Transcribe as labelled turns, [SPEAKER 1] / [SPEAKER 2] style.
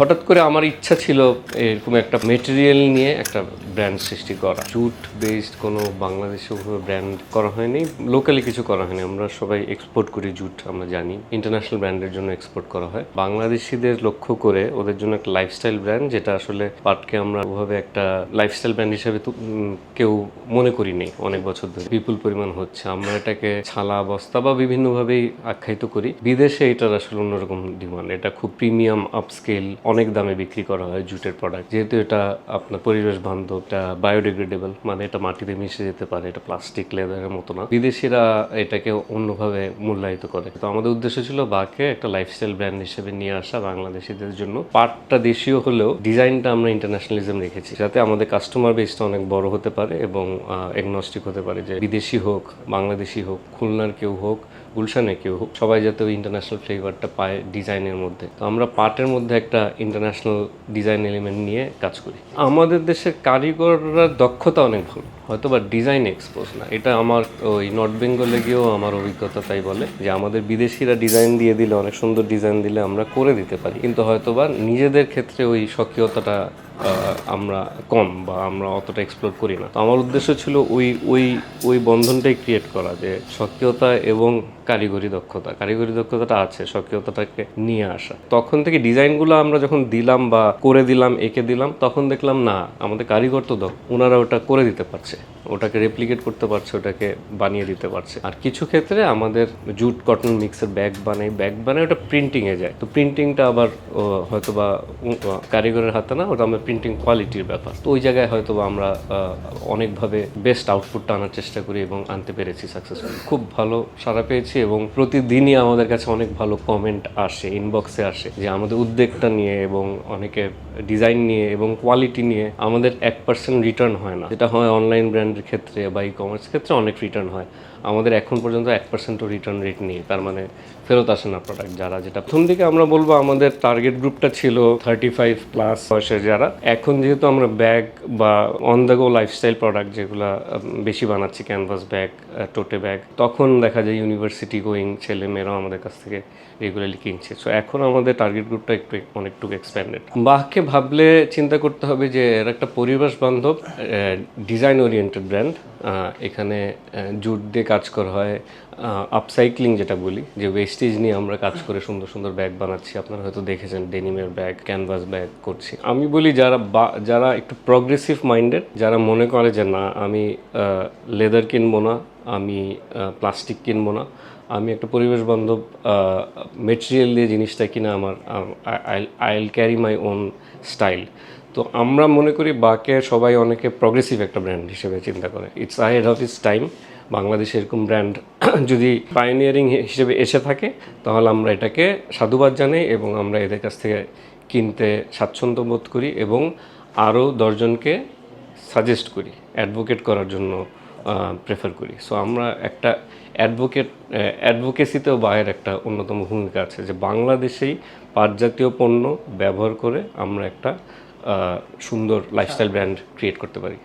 [SPEAKER 1] হঠাৎ করে আমার ইচ্ছা ছিল এরকম একটা মেটেরিয়াল নিয়ে একটা ব্র্যান্ড সৃষ্টি করা। জুট বেসড কোনো বাংলাদেশে ওভাবে ব্র্যান্ড করা হয়নি লোকালি কিছু করা হয়নি। আমরা সবাই এক্সপোর্ট করি জুট আমরা জানি। ইন্টারন্যাশনাল ব্র্যান্ডের জন্য এক্সপোর্ট করা হয়। বাংলাদেশিদের লক্ষ্য করে ওদের জন্য একটা লাইফস্টাইল ব্র্যান্ড যেটা আসলে পাটকে আমরা ওভাবে একটা লাইফস্টাইল ব্র্যান্ড হিসেবে কেউ মনে করি নেই অনেক বছর ধরে। বিপুল পরিমাণ হচ্ছে। আমরা এটাকে ছালা, বস্তা বা বিভিন্নভাবেই আখ্যায়িত করি। বিদেশে এটার আসলে অন্যরকম ডিমান্ড এটা খুব প্রিমিয়াম আপস্কেল অনেক দামে বিক্রি করা হয় জুটের প্রোডাক্ট যেহেতু এটা আপনার পরিবেশ বান্ধব, এটা বায়োডিগ্রেডেবল মানে এটা মাটিতে মিশে যেতে পারে, এটা প্লাস্টিক লেদারের মতো না। বিদেশিরা এটাকে অন্যভাবে মূল্যায়িত করে। তো আমাদের উদ্দেশ্য ছিল বাকে একটা লাইফস্টাইল ব্র্যান্ড হিসেবে নিয়ে আসা বাংলাদেশিদের জন্য। পার্টটা দেশীয় হলেও ডিজাইনটা আমরা ইন্টারন্যাশনালিজম রেখেছি। যাতে আমাদের কাস্টমার বেসটা অনেক বড় হতে পারে এবং এগনস্টিক হতে পারে যে বিদেশি হোক বাংলাদেশি হোক খুলনার কেউ হোক গুলশানে কেউ সবাই যাতে ওই ইন্টারন্যাশনাল ফ্লেভারটা পায় ডিজাইনের মধ্যে। তো আমরা পার্টের মধ্যে একটা ইন্টারন্যাশনাল ডিজাইন এলিমেন্ট নিয়ে কাজ করি। আমাদের দেশের কারিগররা দক্ষতা অনেক ভালো হয়তো বা ডিজাইন এক্সপোজ না। এটা আমার ওই নর্থ বেঙ্গলে গিয়েও আমার অভিজ্ঞতা তাই বলে যে আমাদের বিদেশিরা ডিজাইন দিয়ে দিলে অনেক সুন্দর ডিজাইন দিলে আমরা করে দিতে পারি। কিন্তু হয়তো বা নিজেদের ক্ষেত্রে ওই স্বকীয়তাটা আহ, আমরা কম বা আমরা অতটা এক্সপ্লোর করি না। তো আমার উদ্দেশ্য ছিল ওই ওই ওই বন্ধনটাই ক্রিয়েট করা যে স্বকীয়তা এবং কারিগরি দক্ষতা। কারিগরি দক্ষতাটা আছে, স্বকীয়তাটাকে নিয়ে আসা। তখন থেকে ডিজাইনগুলো আমরা যখন দিলাম বা করে দিলাম, এঁকে দিলাম, তখন দেখলাম না, আমাদের কারিগর তো দক্ষ ওনারা ওটা করে দিতে পারছে। ওটাকে রেপ্লিকেট করতে পারছে, ওটাকে বানিয়ে দিতে পারছে। আর কিছু ক্ষেত্রে আমাদের জুট কটন মিক্সের ব্যাগ বানাই ব্যাগ বানাই ওটা প্রিন্টিংয়ে যায়। তো প্রিন্টিংটা আবার হয়তো বা কারিগরের হাতে না, ওটা আমার প্রিন্টিং কোয়ালিটির ব্যাপার। তো ওই জায়গায় হয়তো বা আমরা অনেকভাবে বেস্ট আউটপুটটা আনার চেষ্টা করি এবং আনতে পেরেছি সাকসেসফুল খুব ভালো সাড়া পেয়েছি। এবং প্রতিদিনই আমাদের কাছে অনেক ভালো কমেন্ট আসে ইনবক্সে আসে যে আমাদের উদ্যোগটা নিয়ে এবং অনেকে ডিজাইন নিয়ে এবং কোয়ালিটি নিয়ে আমাদের এক পার্সেন্ট রিটার্ন হয় না। যেটা হয় অনলাইন ব্র্যান্ডের ক্ষেত্রে বা ই কমার্স ক্ষেত্রে অনেক রিটার্ন হয়। আমাদের এখন পর্যন্ত এক পার্সেন্টও রিটার্ন রেট নেই, তার মানে ফেরত আসে না প্রোডাক্ট যারা, যেটা প্রথম দিকে আমরা বলব আমাদের টার্গেট গ্রুপটা ছিল থার্টি ফাইভ প্লাস বয়সের যারা। এখন যেহেতু আমরা ব্যাগ বা on the go lifestyle product যেগুলো বেশি বানাচ্ছি ক্যানভাস ব্যাগ টোটে ব্যাগ তখন দেখা যায় ইউনিভার্সিটি গোয়িং ছেলে মেয়েরাও আমাদের কাছ থেকে রেগুলারলি কিনছে। সো এখন আমাদের টার্গেট গ্রুপটা একটু, অনেকটুকু এক্সপ্যান্ডেড বাহকে ভাবলে চিন্তা করতে হবে যে এর একটা পরিবেশ বান্ধব ডিজাইন ওরিয়েন্টেড ব্র্যান্ড এখানে জুট দিয়ে কাজ করা হয়। আপসাইক্লিং যেটা বলি, যে ওয়েস্টেজ নিয়ে আমরা কাজ করে সুন্দর সুন্দর ব্যাগ বানাচ্ছি। আপনারা হয়তো দেখেছেন ডেনিমের ব্যাগ ক্যানভাস ব্যাগ করছি। আমি বলি যারা যারা একটু প্রগ্রেসিভ মাইন্ডেড যারা মনে করে যে না, আমি লেদার কিনবো না, আমি প্লাস্টিক কিনবো না, আমি একটা পরিবেশ বান্ধব মেটেরিয়াল দিয়ে জিনিসটা কিনা আমার I will carry my own style তো আমরা মনে করি বাকে সবাই অনেকে প্রগ্রেসিভ একটা ব্র্যান্ড হিসেবে চিন্তা করে। It's ahead of his time বাংলাদেশে এরকম ব্র্যান্ড যদি পাইনিয়ারিং হিসেবে এসে থাকে, তাহলে আমরা এটাকে সাধুবাদ জানাই এবং আমরা এদের কাছ থেকে কিনতে স্বাচ্ছন্দ্য বোধ করি এবং আরও দশজনকে সাজেস্ট করি অ্যাডভোকেট করার জন্য প্রেফার করি। সো আমরা একটা অ্যাডভোকেট অ্যাডভোকেসিতেও বায়ের একটা অন্যতম ভূমিকা আছে যে বাংলাদেশেই পাট জাতীয় পণ্য ব্যবহার করে আমরা একটা সুন্দর লাইফস্টাইল ব্র্যান্ড ক্রিয়েট করতে পারি।